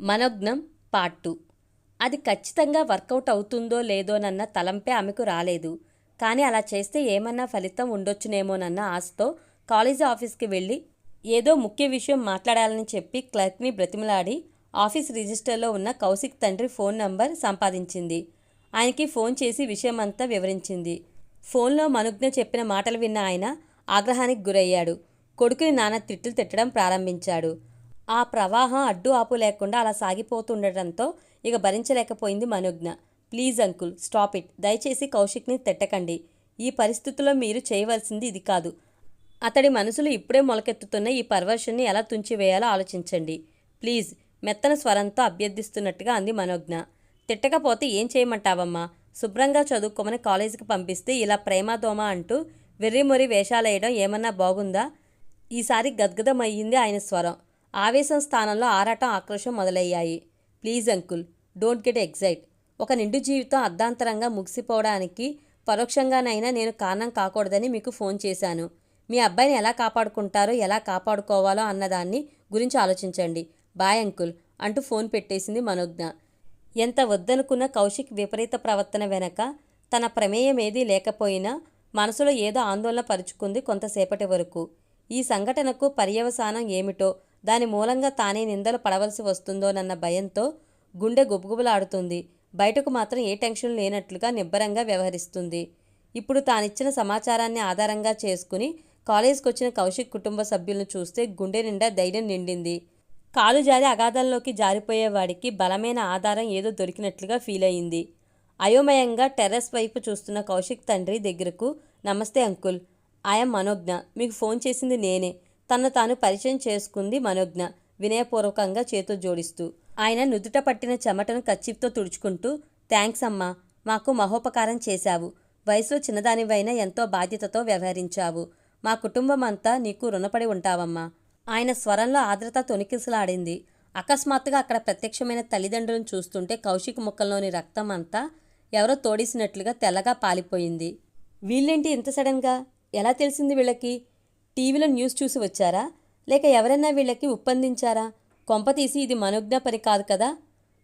మనోజ్ఞం part two. అది ఖచ్చితంగా work out అవుతుందో లేదోనన్న తలంపే ఆమెకు రాలేదు. కానీ అలా చేస్తే ఏమన్నా ఫలితం ఉండొచ్చునేమోనన్న ఆశతో కాలేజీ ఆఫీస్కి వెళ్ళి ఏదో ముఖ్య విషయం మాట్లాడాలని చెప్పి క్లర్క్ని బ్రతిమలాడి ఆఫీస్ రిజిస్టర్లో ఉన్న కౌశిక్ తండ్రి ఫోన్ నంబర్ సంపాదించింది. ఆయనకి ఫోన్ చేసి విషయమంతా వివరించింది. ఫోన్లో మనుజ్ఞ చెప్పిన మాటలు విన్న ఆయన ఆగ్రహానికి గురయ్యాడు. కొడుకుని నాన్న తిట్లు తిట్టడం ప్రారంభించాడు. ఆ ప్రవాహం అడ్డు ఆపు లేకుండా అలా సాగిపోతుండటంతో ఇక భరించలేకపోయింది Manogna. Please uncle stop it. దయచేసి కౌశిక్ని తిట్టకండి. ఈ పరిస్థితుల్లో మీరు చేయవలసింది ఇది కాదు. అతడి మనసులు ఇప్పుడే మొలకెత్తుతున్న ఈ పర్వర్షన్ని ఎలా తుంచివేయాలో ఆలోచించండి. ప్లీజ్ మెత్తన స్వరంతో అభ్యర్థిస్తున్నట్టుగా అంది మనోజ్ఞ. తిట్టకపోతే ఏం చేయమంటావమ్మా? శుభ్రంగా చదువుకోమని కాలేజీకి పంపిస్తే ఇలా ప్రేమదోమ అంటూ వెర్రిమొరి వేషాలేయడం ఏమన్నా బాగుందా? ఈసారి గద్గదమయ్యింది ఆయన స్వరం. ఆవేశం స్థానంలో ఆరాటం ఆక్రోశం మొదలయ్యాయి. Please uncle don't get excite ఒక నిండు జీవితం అర్ధాంతరంగా ముగిసిపోవడానికి పరోక్షంగానైనా నేను కారణం కాకూడదని మీకు ఫోన్ చేశాను. మీ అబ్బాయిని ఎలా కాపాడుకుంటారో ఎలా కాపాడుకోవాలో అన్నదాన్ని గురించి ఆలోచించండి. బాయ్ అంకుల్ అంటూ ఫోన్ పెట్టేసింది మనోజ్ఞ. ఎంత వద్దనుకున్న కౌశిక్ విపరీత ప్రవర్తన వెనక తన ప్రమేయం ఏదీ లేకపోయినా మనసులో ఏదో ఆందోళన పరుచుకుంది కొంతసేపటి వరకు. ఈ సంఘటనకు పర్యవసానం ఏమిటో దాని మూలంగా తానే నిందలు పడవలసి వస్తుందోనన్న భయంతో గుండె గుబగుబలాడుతుంది. బయటకు మాత్రం ఏ టెన్షన్ లేనట్లుగా నిబ్బరంగా వ్యవహరిస్తుంది. ఇప్పుడు తానిచ్చిన సమాచారాన్ని ఆధారంగా చేసుకుని కాలేజీకి వచ్చిన కౌశిక్ కుటుంబ సభ్యులను చూస్తే గుండె నిండా ధైర్యం నిండింది. కాలు జారి అగాధంలోకి జారిపోయేవాడికి బలమైన ఆధారం ఏదో దొరికినట్లుగా ఫీల్ అయింది. అయోమయంగా టెర్రస్ వైపు చూస్తున్న కౌశిక్ తండ్రి దగ్గరకు నమస్తే అంకుల్ ఆయా మనోజ్ఞ మీకు ఫోన్ చేసింది నేనే. తను తాను పరిచయం చేసుకుంది మనోజ్ఞ వినయపూర్వకంగా చేతులు జోడిస్తూ. ఆయన నుదుట పట్టిన చెమటను కచ్చిప్తో తుడుచుకుంటూ థ్యాంక్స్ అమ్మా మాకు మహోపకారం చేశావు. వయసులో చిన్నదానివైనా ఎంతో బాధ్యతతో వ్యవహరించావు. మా కుటుంబం అంతా నీకు రుణపడి ఉంటావమ్మా ఆయన స్వరంలో ఆర్ద్రత తొణికిసలాడింది అకస్మాత్తుగా అక్కడ ప్రత్యక్షమైన తల్లిదండ్రులను చూస్తుంటే కౌశిక్ ముక్కల్లోని రక్తం అంతా ఎవరో తోడేసినట్లుగా తెల్లగా పాలిపోయింది. వీళ్ళేంటి ఇంత సడన్గా? ఎలా తెలిసింది వీళ్ళకి? టీవీలో న్యూస్ చూసి వచ్చారా? లేక ఎవరైనా వీళ్ళకి ఉప్పందించారా కొంపతీసి ఇది మనోజ్ఞ పని కాదు కదా?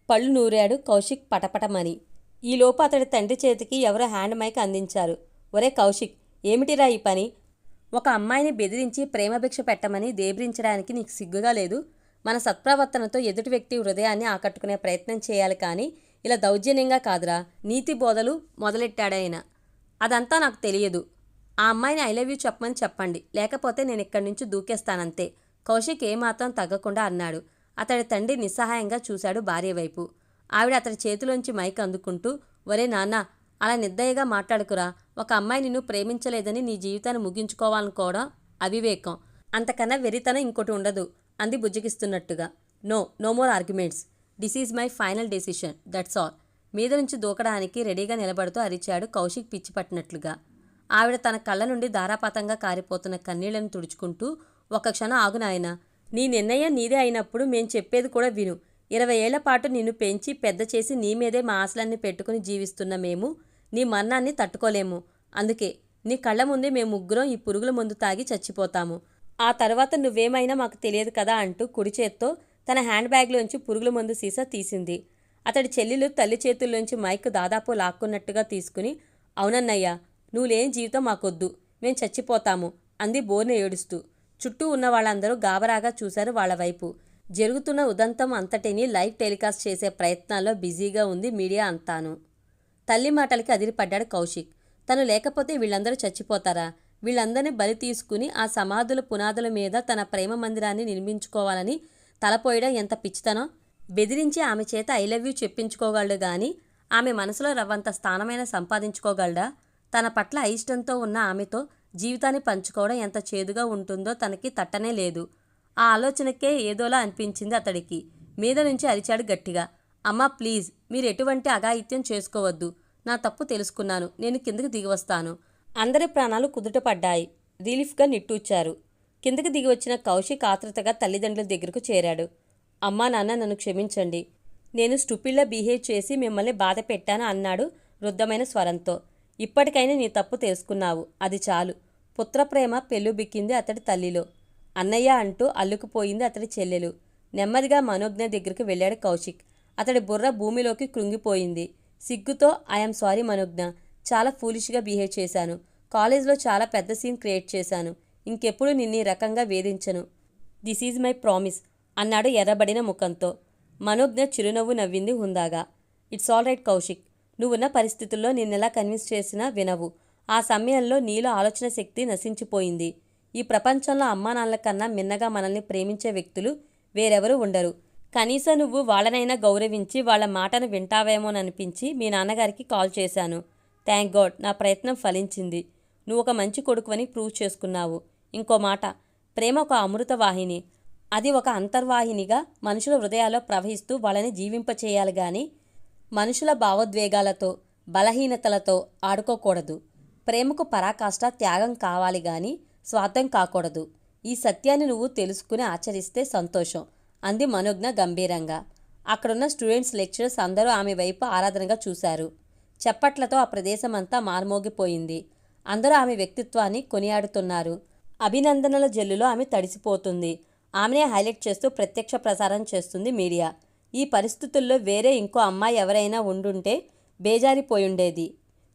పళ్ళు నూరాడు కౌశిక్ పటపటమని. ఈలోపు అతడి తండ్రి చేతికి ఎవరో హ్యాండ్ మైక్ అందించారు. ఒరే కౌశిక్ ఏమిటిరా ఈ పని? ఒక అమ్మాయిని బెదిరించి ప్రేమభిక్ష పెట్టమని దేబ్రించడానికి నీకు సిగ్గుగా లేదు? మన సత్ప్రవర్తనతో ఎదుటి వ్యక్తి హృదయాన్ని ఆకట్టుకునే ప్రయత్నం చేయాలి కానీ ఇలా దౌర్జన్యంగా కాదురా. నీతి బోధలు మొదలెట్టాడాయన. అదంతా నాకు తెలియదు. ఆ అమ్మాయిని ఐ లవ్ యూ చెప్పమని చెప్పండి. లేకపోతే నేను ఇక్కడి నుంచి దూకేస్తానంతే. కౌశిక్ ఏమాత్రం తగ్గకుండా అన్నాడు. అతడి తండ్రి నిస్సహాయంగా చూశాడు భార్య వైపు. ఆవిడ అతడి చేతిలోంచి మైక్ అందుకుంటూ ఒరే నాన్న అలా నిర్దయగా మాట్లాడుకురా. ఒక అమ్మాయి నిన్ను ప్రేమించలేదని నీ జీవితాన్ని ముగించుకోవాలనుకోవడం అవివేకం. అంతకన్నా వెరితనం ఇంకోటి ఉండదు అంది బుజ్జగిస్తున్నట్టుగా. No no more arguments. This is my final decision. That's all. మీద నుంచి దూకడానికి రెడీగా నిలబడుతూ అరిచాడు కౌశిక్ పిచ్చి పట్టినట్లుగా. ఆవిడ తన కళ్ళ నుండి ధారాపాతంగా కారిపోతున్న కన్నీళ్ళను తుడుచుకుంటూ ఒక క్షణం ఆగు నాయన. నీ నిర్ణయం నీదే అయినప్పుడు మేం చెప్పేది కూడా విను. ఇరవై ఏళ్ళ పాటు నిన్ను పెంచి పెద్ద చేసి నీ మీదే మా ఆశలన్నీ పెట్టుకుని జీవిస్తున్న మేము నీ మరణాన్ని తట్టుకోలేము. అందుకే నీ కళ్ళ ముందే మేము ముగ్గురం ఈ పురుగుల మందు తాగి చచ్చిపోతాము. ఆ తర్వాత నువ్వేమైనా మాకు తెలియదు కదా అంటూ కుడి చేత్తో తన హ్యాండ్ బ్యాగ్లోంచి పురుగుల మందు సీసా తీసింది. అతడి చెల్లెలు తల్లి చేతుల్లోంచి మైక్ దాదాపు లాక్కున్నట్టుగా తీసుకుని అవునన్నయ్యా. నువ్వు లేని జీవితం మాకొద్దు. మేం చచ్చిపోతాము అంది బోర్న ఏడుస్తూ. చుట్టూ ఉన్న వాళ్ళందరూ గాబరాగా చూశారు వాళ్ళ వైపు. జరుగుతున్న ఉదంతం అంతటిని లైవ్ టెలికాస్ట్ చేసే ప్రయత్నాల్లో బిజీగా ఉంది మీడియా అంతాను. తల్లి మాటలకి అదిరిపడ్డాడు కౌశిక్. తను లేకపోతే వీళ్ళందరూ చచ్చిపోతారా? వీళ్ళందరినీ బలి తీసుకుని ఆ సమాధుల పునాదుల మీద తన ప్రేమ మందిరాన్ని నిర్మించుకోవాలని తలపోయడం ఎంత పిచ్చితనం? బెదిరించి ఆమె చేత ఐ లవ్ యూ చెప్పించుకోగలడు గాని ఆమె మనసులో రవ్వంత స్థానమైన సంపాదించుకోగలడా? తన పట్ల అయిష్టంతో ఉన్న ఆమెతో జీవితాన్ని పంచుకోవడం ఎంత చేదుగా ఉంటుందో తనకి తట్టనే లేదు. ఆ ఆలోచనకే ఏదోలా అనిపించింది అతడికి. మీద నుంచి అరిచాడు గట్టిగా. అమ్మా ప్లీజ్ మీరు ఎటువంటి అఘాయిత్యం చేసుకోవద్దు. నా తప్పు తెలుసుకున్నాను. నేను కిందకి దిగి వస్తాను అందరి ప్రాణాలు కుదుటపడ్డాయి రిలీఫ్గా నిట్టూచారు కిందకి దిగి వచ్చిన కౌశిక్ ఆత్రతగా తల్లిదండ్రుల దగ్గరకు చేరాడు. అమ్మా నాన్న నన్ను క్షమించండి. నేను స్టూపిడ్లా బిహేవ్ చేసి మిమ్మల్ని బాధ పెట్టాను అన్నాడు వృద్ధమైన స్వరంతో. ఇప్పటికైనా నీ తప్పు తెలుసుకున్నావు. అది చాలు. పుత్రప్రేమ పెళ్ళుబిక్కింది అతడి తల్లిలో. అన్నయ్య అంటూ అల్లుకుపోయింది అతడి చెల్లెలు. నెమ్మదిగా మనోజ్ఞ దగ్గరికి వెళ్ళాడు కౌశిక్. అతడి బుర్ర భూమిలోకి కృంగిపోయింది. సిగ్గుతో ఐఎమ్ సారీ మనోజ్ఞ. చాలా ఫూలిష్గా బిహేవ్ చేశాను. కాలేజ్లో చాలా పెద్ద సీన్ క్రియేట్ చేశాను. ఇంకెప్పుడు నిన్ను ఈ రకంగా వేధించను. దిస్ ఈజ్ మై ప్రామిస్ అన్నాడు ఎర్రబడిన ముఖంతో. మనోజ్ఞ చిరునవ్వు నవ్వింది హుందాగా. It's all right Kaushik. నువ్వున్న పరిస్థితుల్లో నిన్నెలా కన్విన్స్ చేసినా వినవు. ఆ సమయంలో నీలో ఆలోచన శక్తి నశించిపోయింది. ఈ ప్రపంచంలో అమ్మా నాన్నల కన్నా మిన్నగా మనల్ని ప్రేమించే వ్యక్తులు వేరెవరూ ఉండరు. కనీసం నువ్వు వాళ్ళనైనా గౌరవించి వాళ్ళ మాటను వింటావేమోననిపించి మీ నాన్నగారికి కాల్ చేశాను. థ్యాంక్ గాడ్ నా ప్రయత్నం ఫలించింది. నువ్వు ఒక మంచి కొడుకువని ప్రూవ్ చేసుకున్నావు. ఇంకో మాట ప్రేమ ఒక అమృత వాహిని. అది ఒక అంతర్వాహినిగా మనుషుల హృదయాల్లో ప్రవహిస్తూ వాళ్ళని జీవింపచేయాలి కానీ మనుషుల భావోద్వేగాలతో బలహీనతలతో ఆడుకోకూడదు. ప్రేమకు పరాకాష్ట త్యాగం కావాలి గాని స్వార్థం కాకూడదు. ఈ సత్యాన్ని నువ్వు తెలుసుకుని ఆచరిస్తే సంతోషం. అంది మనోజ్ఞ గంభీరంగా. అక్కడున్న స్టూడెంట్స్ లెక్చరర్స్ అందరూ ఆమె వైపు ఆరాధనగా చూశారు. చప్పట్లతో ఆ ప్రదేశమంతా మార్మోగిపోయింది. అందరూ ఆమె వ్యక్తిత్వాన్ని కొనియాడుతున్నారు. అభినందనల జల్లులో ఆమె తడిసిపోతుంది. ఆమెనే హైలైట్ చేస్తూ ప్రత్యక్ష ప్రసారం చేస్తుంది మీడియా. ఈ పరిస్థితుల్లో వేరే ఇంకో అమ్మాయి ఎవరైనా ఉండుంటే బేజారిపోయుండేది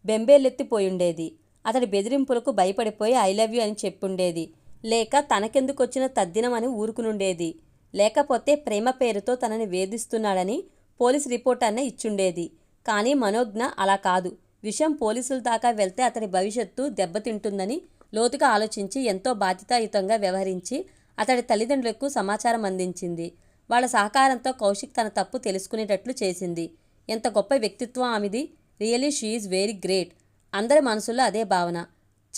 బెంబేలెత్తిపోయుండేది. అతడి బెదిరింపులకు భయపడిపోయి ఐ లవ్ యూ అని చెప్పుండేది. లేక తనకెందుకొచ్చిన తద్దినం అని ఊరుకునుండేది. లేకపోతే ప్రేమ పేరుతో తనని వేధిస్తున్నాడని పోలీస్ రిపోర్ట్ అన్న ఇచ్చుండేది. కానీ మనోజ్ఞ అలా కాదు. విషయం పోలీసుల దాకా వెళ్తే అతడి భవిష్యత్తు దెబ్బతింటుందని లోతుగా ఆలోచించి ఎంతో బాధ్యతాయుతంగా వ్యవహరించి అతడి తల్లిదండ్రులకు సమాచారం అందించింది వాళ్ళ సహకారంతో కౌశిక్ తన తప్పు తెలుసుకునేటట్లు చేసింది. ఎంత గొప్ప వ్యక్తిత్వం ఆమెది. Really she is very great. అందరి మనసుల్లో అదే భావన.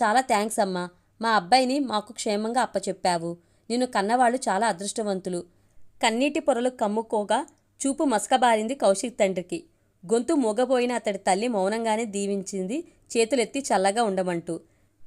చాలా థ్యాంక్స్ అమ్మా. మా అబ్బాయిని మాకు క్షేమంగా అప్పచెప్పావు. నిన్ను కన్నవాళ్ళు చాలా అదృష్టవంతులు. కన్నీటి పొరలు కమ్ముకోగా చూపు మసకబారింది కౌశిక్ తండ్రికి. గొంతు మూగపోయిన అతడి తల్లి మౌనంగానే దీవించింది. చేతులెత్తి చల్లగా ఉండమంటూ.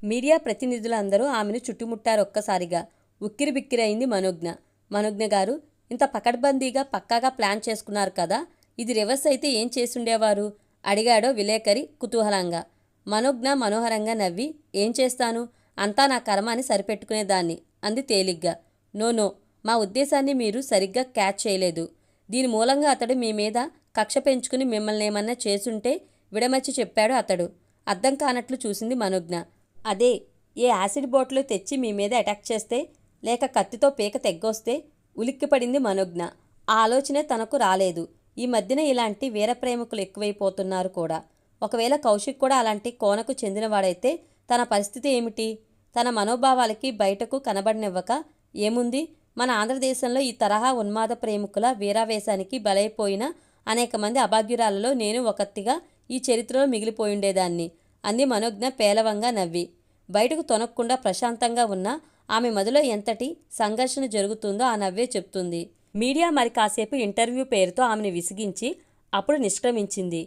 మీడియా ప్రతినిధులందరూ ఆమెను చుట్టుముట్టారు ఒక్కసారిగా. ఉక్కిరిబిక్కిరైంది మనోజ్ఞ. మనోజ్ఞ గారు ఇంత పకడ్బందీగా పక్కాగా ప్లాన్ చేసుకున్నారు కదా ఇది రివర్స్ అయితే ఏం చేసుండేవారు? అడిగాడో విలేకరి కుతూహలంగా. మనోజ్ఞ మనోహరంగా నవ్వి ఏం చేస్తాను? అంతా నా కర్మ అని సరిపెట్టుకునేదాన్ని అంది తేలిగ్గా. నో నో మా ఉద్దేశాన్ని మీరు సరిగ్గా క్యాచ్ చేయలేదు. దీని మూలంగా అతడు మీ మీద కక్ష పెంచుకుని మిమ్మల్ని ఏమన్నా చేసుంటే విడమర్చి చెప్పాడు అతడు. అర్థం కానట్లు చూసింది మనోజ్ఞ. అదే ఏ యాసిడ్ బాటిల్ తెచ్చి మీ మీద అటాక్ చేస్తే లేక కత్తితో పీక తెగ్గొస్తే ఉలిక్కిపడింది మనోజ్ఞ. ఆ ఆలోచనే తనకు రాలేదు. ఈ మధ్యన ఇలాంటి వీర ప్రేమికులు ఎక్కువైపోతున్నారు కూడా. ఒకవేళ కౌశిక్ కూడా అలాంటి కోనకు చెందినవాడైతే తన పరిస్థితి ఏమిటి? తన మనోభావాలకి బయటకు కనబడనివ్వక ఏముంది? మన ఆంధ్రదేశంలో ఈ తరహా ఉన్మాద ప్రేమికుల వీరావేశానికి బలైపోయిన అనేక మంది అభాగ్యురాలలో నేను ఒకత్తిగా ఈ చరిత్రలో మిగిలిపోయుండేదాన్ని అంది మనోజ్ఞ పేలవంగా నవ్వి. బయటకు తొనక్కుండా ప్రశాంతంగా ఉన్న ఆమె మదిలో ఎంతటి సంఘర్షణ జరుగుతుందో ఆ నవ్వే చెప్తుంది. మీడియా మరి కాసేపు ఇంటర్వ్యూ పేరుతో ఆమెను విసిగించి అప్పుడు నిష్క్రమించింది.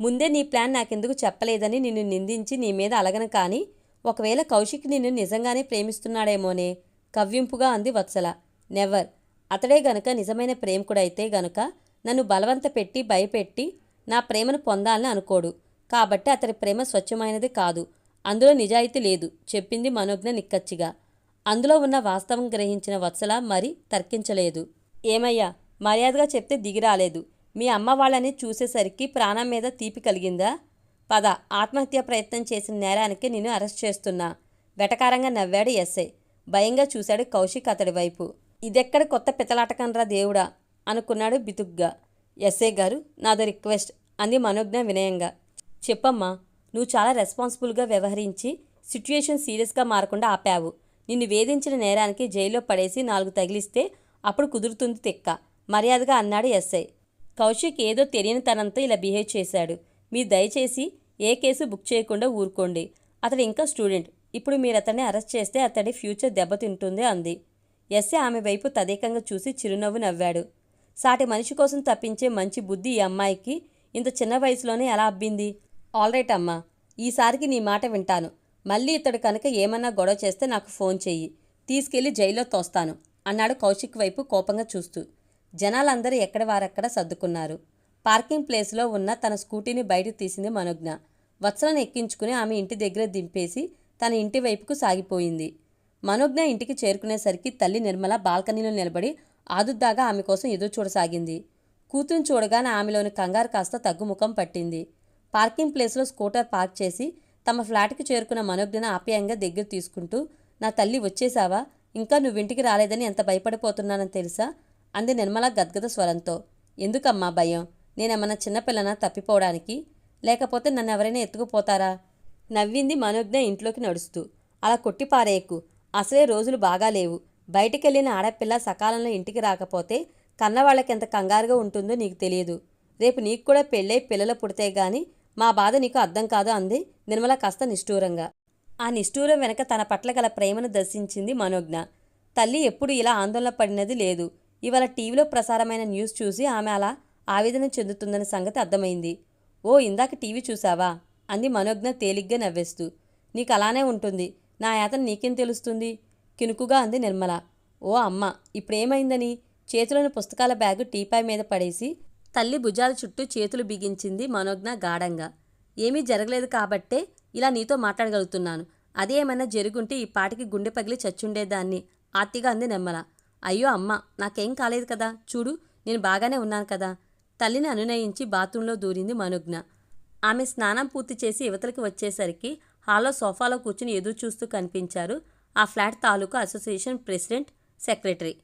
ముందే నీ ప్లాన్ నాకెందుకు చెప్పలేదని నిన్ను నిందించి నీ మీద అలగను కానీ ఒకవేళ కౌశిక్ నిన్ను నిజంగానే ప్రేమిస్తున్నాడేమోనే? కవ్వింపుగా అంది వత్సల. నెవర్. అతడే గనుక నిజమైన ప్రేమికుడైతే గనుక నన్ను బలవంత పెట్టి భయపెట్టి నా ప్రేమను పొందాలని అనుకోడు. కాబట్టి అతడి ప్రేమ స్వచ్ఛమైనది కాదు. అందులో నిజాయితీ లేదు. చెప్పింది మనోజ్ఞ నిక్కచ్చిగా. అందులో ఉన్న వాస్తవం గ్రహించిన వత్సల మరి తర్కించలేదు. ఏమయ్యా మర్యాదగా చెప్తే దిగి రాలేదు. మీ అమ్మ వాళ్ళని చూసేసరికి ప్రాణం మీద తీపి కలిగిందా? పద ఆత్మహత్య ప్రయత్నం చేసిన నేరానికి నిన్ను అరెస్ట్ చేస్తున్నా. వెటకారంగా నవ్వాడు ఎస్ఐ. భయంగా చూశాడు కౌశిక్ అతడి వైపు. ఇదెక్కడ కొత్త పితలాటకంరా దేవుడా? అనుకున్నాడు బితుగ్గా. ఎస్ఐ గారు నాదో రిక్వెస్ట్ అంది మనోజ్ఞ వినయంగా. చెప్పమ్మా నువ్వు చాలా రెస్పాన్సిబుల్గా వ్యవహరించి సిట్యుయేషన్ సీరియస్గా మారకుండా ఆపావు. నిన్ను వేధించిన నేరానికి జైల్లో పడేసి నాలుగు తగిలిస్తే అప్పుడు కుదురుతుంది తిక్క. మర్యాదగా అన్నాడు ఎస్ఐ. కౌశిక్ ఏదో తెలియని తనంతో ఇలా బిహేవ్ చేశాడు. మీరు దయచేసి ఏ కేసు బుక్ చేయకుండా ఊరుకోండి. అతడు ఇంకా స్టూడెంట్. ఇప్పుడు మీరు అతన్ని అరెస్ట్ చేస్తే అతడి ఫ్యూచర్ దెబ్బతింటుంది అంది. ఎస్ఏ ఆమె వైపు తదేకంగా చూసి చిరునవ్వు నవ్వాడు. సాటి మనిషి కోసం తప్పించే మంచి బుద్ధి ఈ అమ్మాయికి ఇంత చిన్న వయసులోనే ఎలా అబ్బింది? ఆల్రైట్ అమ్మా. ఈసారికి నీ మాట వింటాను. మళ్ళీ ఇతడు కనుక ఏమన్నా గొడవ చేస్తే నాకు ఫోన్ చెయ్యి. తీసుకెళ్ళి జైల్లో తోస్తాను అన్నాడు కౌశిక్ వైపు కోపంగా చూస్తూ. జనాలందరూ ఎక్కడ వారక్కడ సర్దుకున్నారు. పార్కింగ్ ప్లేస్లో ఉన్న తన స్కూటీని బయటకు తీసింది మనోజ్ఞ. వత్సలను ఎక్కించుకుని ఆమె ఇంటి దగ్గర దింపేసి తన ఇంటి వైపుకు సాగిపోయింది. మనోజ్ఞ ఇంటికి చేరుకునేసరికి తల్లి నిర్మల బాల్కనీలో నిలబడి ఆదుద్దాగా ఆమె కోసం ఎదురు చూడసాగింది. కూతురు చూడగానే ఆమెలోని కంగారు కాస్త తగ్గుముఖం పట్టింది. పార్కింగ్ ప్లేస్లో స్కూటర్ పార్క్ చేసి తమ ఫ్లాట్కి చేరుకున్న మనోజ్ఞను ఆప్యాయంగా దగ్గర తీసుకుంటూ నా తల్లి వచ్చేసావా ఇంకా నువ్వు ఇంటికి రాలేదని ఎంత భయపడిపోతున్నానని తెలుసా? అంది నిర్మల గద్గద స్వరంతో. ఎందుకమ్మా భయం? నేనేమన్నా చిన్నపిల్లనా తప్పిపోవడానికి? లేకపోతే నన్ను ఎవరైనా ఎత్తుకుపోతారా? నవ్వింది మనోజ్ఞ ఇంట్లోకి నడుస్తూ. అలా కొట్టి పారేయకు. అసలే రోజులు బాగా లేవు. బయటికెళ్ళిన ఆడపిల్ల సకాలంలో ఇంటికి రాకపోతే కన్నవాళ్ళకి ఎంత కంగారుగా ఉంటుందో నీకు తెలియదు. రేపు నీకు కూడా పెళ్ళై పిల్లలు పుడితే గాని మా బాధ నీకు అర్థం కాదు అంది నిర్మల కాస్త నిష్ఠూరంగా. ఆ నిష్ఠూరం వెనక తన పట్ల గల ప్రేమను దర్శించింది మనోజ్ఞ. తల్లి ఎప్పుడు ఇలా ఆందోళన పడినది లేదు. ఇవాళ టీవీలో ప్రసారమైన న్యూస్ చూసి ఆమె అలా ఆవేదన చెందుతుందన్న సంగతి అర్థమైంది. ఓ ఇందాక టీవీ చూసావా అంది మనోజ్ఞ తేలిగ్గా నవ్వేస్తూ. నీకు అలానే ఉంటుంది. నా యాతన నీకేం తెలుస్తుంది? కినుకుగా అంది నిర్మల. ఓ అమ్మ ఇప్పుడేమైందని? చేతిలోని పుస్తకాల బ్యాగు టీపాయ్ మీద పడేసి తల్లి భుజాల చుట్టూ చేతులు బిగించింది మనోజ్ఞ గాఢంగా. ఏమీ జరగలేదు కాబట్టే ఇలా నీతో మాట్లాడగలుగుతున్నాను. అదే ఏమైనా జరుగుంటే ఈ పాటికి గుండె పగిలి చచ్చుండేదాన్ని. ఆర్తిగా అంది నెమ్మల. అయ్యో అమ్మ నాకేం కాలేదు కదా. చూడు నేను బాగానే ఉన్నాను కదా. తల్లిని అనునయించి బాత్రూంలో దూరింది మనోజ్ఞ. ఆమె స్నానం పూర్తి చేసి యువతలకి వచ్చేసరికి హాల్లో సోఫాలో కూర్చుని ఎదురు చూస్తూ కనిపించారు ఆ ఫ్లాట్ తాలూకా అసోసియేషన్ ప్రెసిడెంట్ సెక్రటరీ.